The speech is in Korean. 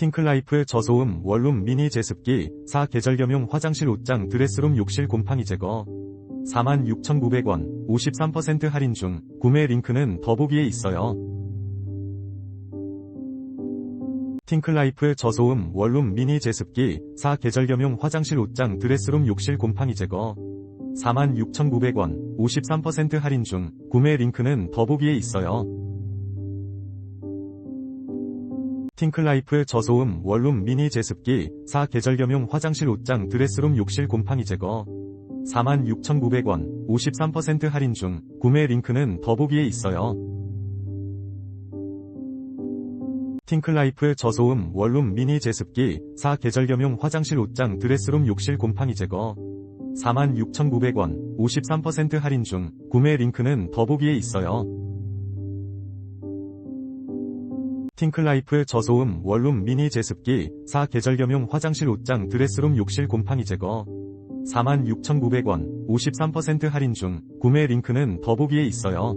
팅클라이프 저소음 원룸 미니 제습기 4 계절 겸용 화장실 옷장 드레스룸 욕실 곰팡이 제거 46,900원 53% 할인 중 구매 링크는 더보기에 있어요. 팅클라이프 저소음 원룸 미니 제습기 4 계절 겸용 화장실 옷장 드레스룸 욕실 곰팡이 제거 46,900원 53% 할인 중 구매 링크는 더보기에 있어요. 팅클라이프 저소음 원룸 미니 제습기 4 계절 겸용 화장실 옷장 드레스룸 욕실 곰팡이 제거 46,900원 53% 할인 중 구매 링크는 더보기에 있어요. 팅클라이프 저소음 원룸 미니 제습기 4 계절 겸용 화장실 옷장 드레스룸 욕실 곰팡이 제거 46,900원 53% 할인 중 구매 링크는 더보기에 있어요. 팅클라이프 저소음 원룸 미니 제습기 4 계절 겸용 화장실 옷장 드레스룸 욕실 곰팡이 제거 46,900원 53% 할인 중 구매 링크는 더보기에 있어요.